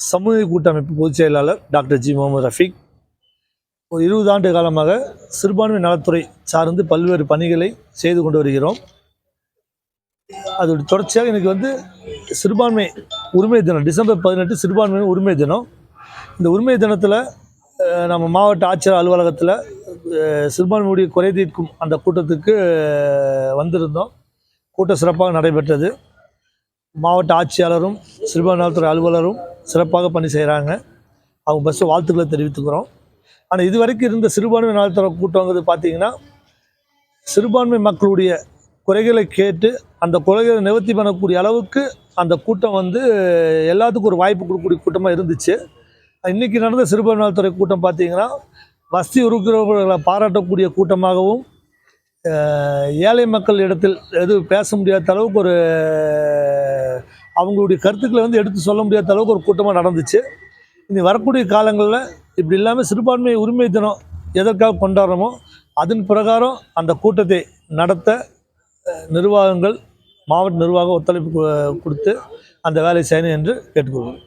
சமூக கூட்டமைப்பு பொதுச் செயலாளர் டாக்டர் ஜி முகமது ரஃபீக். ஒரு இருபது ஆண்டு காலமாக சிறுபான்மை நலத்துறை சார்ந்து பல்வேறு பணிகளை செய்து கொண்டு வருகிறோம். அதோட தொடர்ச்சியாக எனக்கு வந்து சிறுபான்மை உரிமை தினம் டிசம்பர் பதினெட்டு சிறுபான்மை உரிமை தினம். இந்த உரிமை தினத்தில் நம்ம மாவட்ட ஆட்சியர் அலுவலகத்தில் சிறுபான்மையுடைய குறை தீர்க்கும் அந்த கூட்டத்துக்கு வந்திருந்தோம். கூட்டம் சிறப்பாக நடைபெற்றது. மாவட்ட ஆட்சியாளரும் சிறுபான்மை அலுவலரும் சிறப்பாக பணி செய்கிறாங்க அவங்க பஸ்ஸு வாழ்த்துக்களை தெரிவித்துக்கிறோம். ஆனால் இது வரைக்கும் இருந்த சிறுபான்மை நலத்துறை கூட்டங்கிறது பார்த்தீங்கன்னா சிறுபான்மை மக்களுடைய குறைகளை கேட்டு அந்த குறைகளை நிவர்த்தி பண்ணக்கூடிய அளவுக்கு அந்த கூட்டம் வந்து எல்லாத்துக்கும் ஒரு வாய்ப்பு கொடுக்கக்கூடிய கூட்டமாக இருந்துச்சு. இன்றைக்கி நடந்த சிறுபான்மை நலத்துறை கூட்டம் பார்த்தீங்கன்னா வசதி இருக்கிறவர்களை பாராட்டக்கூடிய கூட்டமாகவும் ஏழை மக்கள் இடத்தில் எதுவும் பேச முடியாத அளவுக்கு ஒரு அவங்களுடைய கருத்துக்களை வந்து எடுத்து சொல்ல முடியாத அளவுக்கு ஒரு கூட்டமாக நடந்துச்சு. இனி வரக்கூடிய காலங்களில் இப்படி இல்லாமல் சிறுபான்மை உரிமை தினம் எதற்காக கொண்டாடுறோமோ அதன் பிரகாரம் அந்த கூட்டத்தை நடத்த நிர்வாகங்கள் மாவட்ட நிர்வாகம் ஒத்துழைப்பு கொடுத்து அந்த வேலையை செய்யணும் என்று கேட்டுக்கொள்கிறோம்.